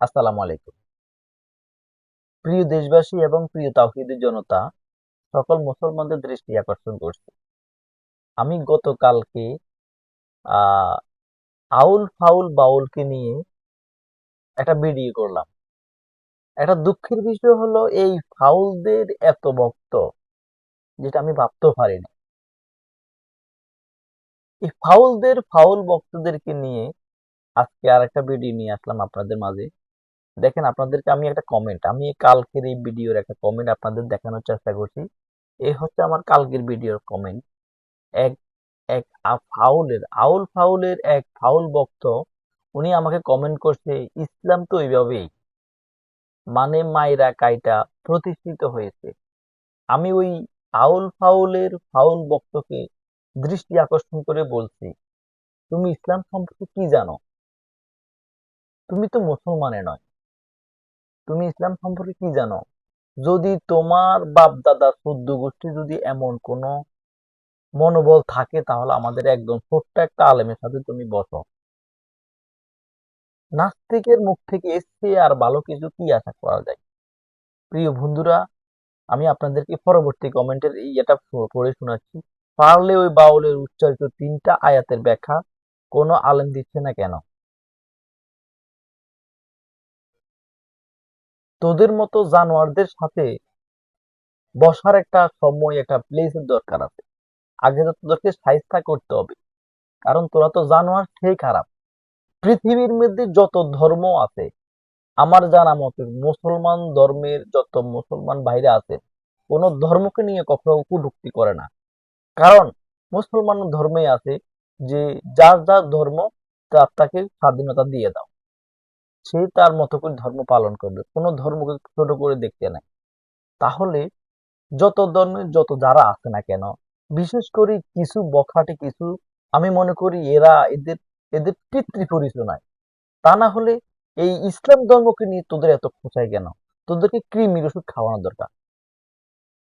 আসসালামু আলাইকুম। প্রিয় দেশবাসী এবং প্রিয় তাওহিদের জনতা, সকল মুসলমানদের দৃষ্টি আকর্ষণ করছে। আমি গতকালকে আউল ফাউল বাউলকে নিয়ে একটা ভিডিও করলাম। একটা দুঃখের বিষয় হলো, এই ফাউলদের এত ভক্ত, যেটা আমি ভাবতেও পারিনি। এই ফাউলদের, ফাউল ভক্তদেরকে নিয়ে আজকে আর একটা ভিডিও নিয়ে আসলাম আপনাদের মাঝে। দেখেন, আপনাদেরকে আমি একটা কমেন্ট আমি কালকের এই ভিডিওর একটা কমেন্ট আপনাদের দেখানোর চেষ্টা করছি। এই হচ্ছে আমার কালকের ভিডিওর কমেন্ট এক এক ফাউলের, আউল ফাউলের এক ফাউল ভক্ত, উনি আমাকে কমেন্ট করছে, ইসলাম তো এইভাবেই মানে মাইরা কাইটা প্রতিষ্ঠিত হয়েছে। আমি ওই আউল ফাউলের ফাউল বক্তকে দৃষ্টি আকর্ষণ করে বলছি, তুমি ইসলাম সম্পর্কে কি জানো? তুমি তো মুসলমানে নয়। তুমি ইসলাম সম্পর্কে কি জানো? যদি তোমার বাপ দাদা চোদ্দ গোষ্ঠী যদি এমন কোন মনোবল থাকে, তাহলে আমাদের একদম ছোট্ট একটা আলেমের সাথে তুমি বসো। নাস্তিকের মুখ থেকে এসছে আর ভালো কিছু কি আশা করা যায়? প্রিয় বন্ধুরা, আমি আপনাদেরকে পরবর্তী কমেন্টের ইয়েটা পড়ে শোনাচ্ছি। পারলে ওই বাউলের উচ্চারিত তিনটা আয়াতের ব্যাখ্যা কোনো আলেম দিচ্ছে না কেন? তোদের মতো জানোয়ারদের সাথে বসার একটা সময়, একটা প্লেসের দরকার আছে। আগে তো তোদেরকে সাইজটা করতে হবে। কারণ তোরা তো জানোয়ার, সেই খারাপ। পৃথিবীর মধ্যে যত ধর্ম আছে, আমার জানা মতে মুসলমান ধর্মের যত মুসলমান বাইরে আছে, কোন ধর্মকে নিয়ে কখনো কটূক্তি করে না। কারণ মুসলমান ধর্মে আছে যে, যার যার ধর্ম, তার তাকে স্বাধীনতা দিয়ে দাও। সে তার মতো করে ধর্ম পালন করবে। কোনো ধর্মকে ছোট করে দেখতে নাই। তাহলে যত ধর্মের যত যারা আছে না কেন, বিশেষ করে কিছু বখাটে কিছু, আমি মনে করি এরা এদের এদের পিতৃ পরিচয় নাই তা না হলে এই ইসলাম ধর্মকে নিয়ে তোদের এত খোঁচাই কেন? তোদেরকে কৃমির ওষুধ খাওয়ানো দরকার।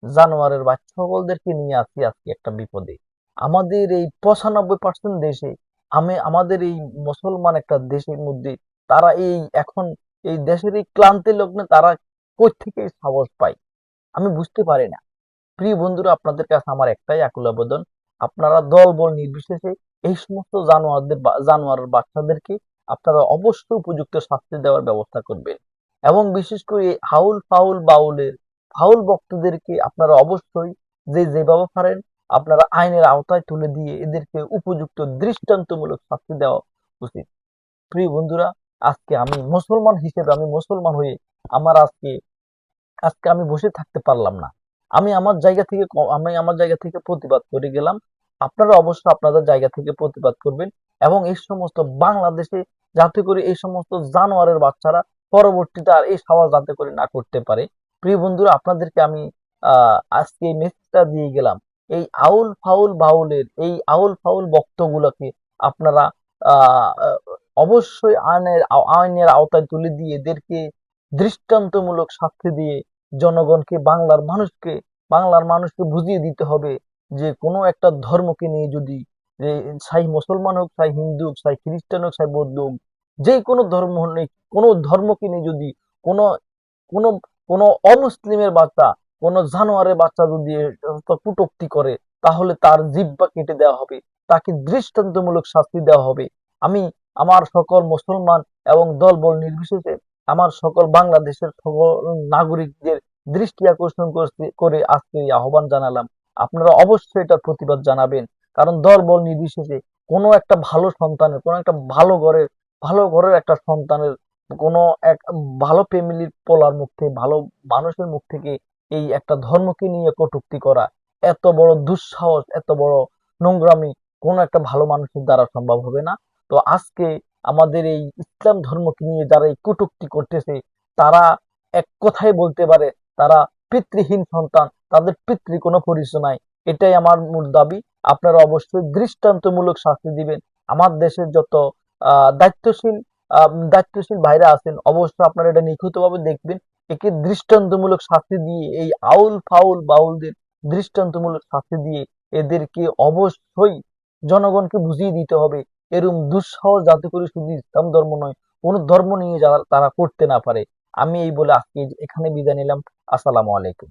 জানোয়ারের বাচ্চা সকলদেরকে নিয়ে আসি আজকে একটা বিপদে। আমাদের এই পঁচানব্বই পার্সেন্ট দেশে, আমি, আমাদের এই মুসলমান একটা দেশের মধ্যে তারা এই এখন এই দেশের এই ক্লান্তি লগ্নে তারা থেকে সাহস পায়? আমি বুঝতে পারি না। প্রিয় বন্ধুরা, আপনাদের কাছে আমার একটাই আকুল আবেদন। আপনারা দল বল নির্বিশেষে এই সমস্ত জানোয়ারদের জানোয়ারের বাচ্চাদেরকে আপনারা অবশ্যই উপযুক্ত শাস্তি দেওয়ার ব্যবস্থা করবেন। এবং বিশেষ করে হাউল ফাউল বাউলের, ফাউল ভক্তদেরকে আপনারা অবশ্যই যে যেভাবে পারেন আপনারা আইনের আওতায় তুলে দিয়ে এদেরকে উপযুক্ত দৃষ্টান্তমূলক শাস্তি দেওয়া উচিত। প্রিয় বন্ধুরা আজকে আমি মুসলমান হিসেবে আমি মুসলমান হয়ে আমার আজকে আজকে আমি বসে থাকতে পারলাম না। আমি আমার জায়গা থেকে আমি আমার জায়গা থেকে প্রতিবাদ করে গেলাম। আপনারা অবশ্যই আপনাদের জায়গা থেকে প্রতিবাদ করবেন এবং এই সমস্ত বাংলাদেশে যাতে করে এই সমস্ত জানোয়ারের বাচ্চারা পরবর্তীতে আর এই সাওয়াল যাতে করে না করতে পারে। প্রিয় বন্ধুরা, আপনাদেরকে আমি আজকে এই মেসেজটা দিয়ে গেলাম। এই আউল ফাউল বাউলের, এই আউল ফাউল বক্তগুলোকে আপনারা অবশ্যই আইনের আইনের আওতায় তুলে দিয়ে এদেরকে দৃষ্টান্তমূলক শাস্তি দিয়ে জনগণকে, বাংলার মানুষকে বাংলার মানুষকে বুঝিয়ে দিতে হবে যে কোনো একটা ধর্মকে নিয়ে যদি যে সাই মুসলমান হোক, সাই হিন্দু হোক, সাই খ্রিস্টান হোক, সাই বৌদ্ধ হোক, যে কোনো ধর্ম নেই কোনো ধর্মকে নিয়ে যদি কোনো কোনো কোনো অমুসলিমের বাচ্চা, কোনো জানোয়ারের বাচ্চা যদি কুটোক্তি করে, তাহলে তার জিব্বা কেটে দেওয়া হবে, তাকে দৃষ্টান্তমূলক শাস্তি দেওয়া হবে। আমি আমার সকল মুসলমান এবং দলবল নির্বিশেষে আমার সকল বাংলাদেশের সকল নাগরিকদের দৃষ্টি আকর্ষণ করে আজকে আহ্বান জানালাম। আপনারা অবশ্যই এটার প্রতিবাদ জানাবেন। কারণ দল বল নির্বিশেষে কোনো একটা ভালো সন্তানের, কোনো একটা ভালো ঘরের ভালো ঘরের একটা সন্তানের, কোনো এক ভালো ফ্যামিলির পোলার মুখ থেকে, ভালো মানুষের মুখ থেকে এই একটা ধর্মকে নিয়ে কটুক্তি করা এত বড় দুঃসাহস, এত বড় নোংরামি কোনো একটা ভালো মানুষের দ্বারা সম্ভব হবে না। তো আজকে আমাদের এই ইসলাম ধর্মকে নিয়ে যারা এই কটূক্তি করতেছে, তারা এক কথায় বলতে পারে, তারা পিতৃহীন সন্তান, তাদের পিতৃ কোনো পরিচয় নাই। এটাই আমার মূল দাবি। আপনারা অবশ্যই দৃষ্টান্তমূলক শাস্তি দিবেন। আমার দেশের যত দায়িত্বশীল দায়িত্বশীল ভাইরা আছেন, অবশ্যই আপনারা এটা নিখুঁতভাবে দেখবেন। একে দৃষ্টান্তমূলক শাস্তি দিয়ে, এই আউল ফাউল বাউলদের দৃষ্টান্তমূলক শাস্তি দিয়ে এদেরকে অবশ্যই জনগণকে বুঝিয়ে দিতে হবে। এরকম দুঃসাহস যাতে করে শুধু ইসলাম ধর্ম নয়, কোন ধর্ম নিয়ে যারা, তারা করতে না পারে। আমি এই বলে আজকে এখানে বিদায় নিলাম। আসসালামু আলাইকুম।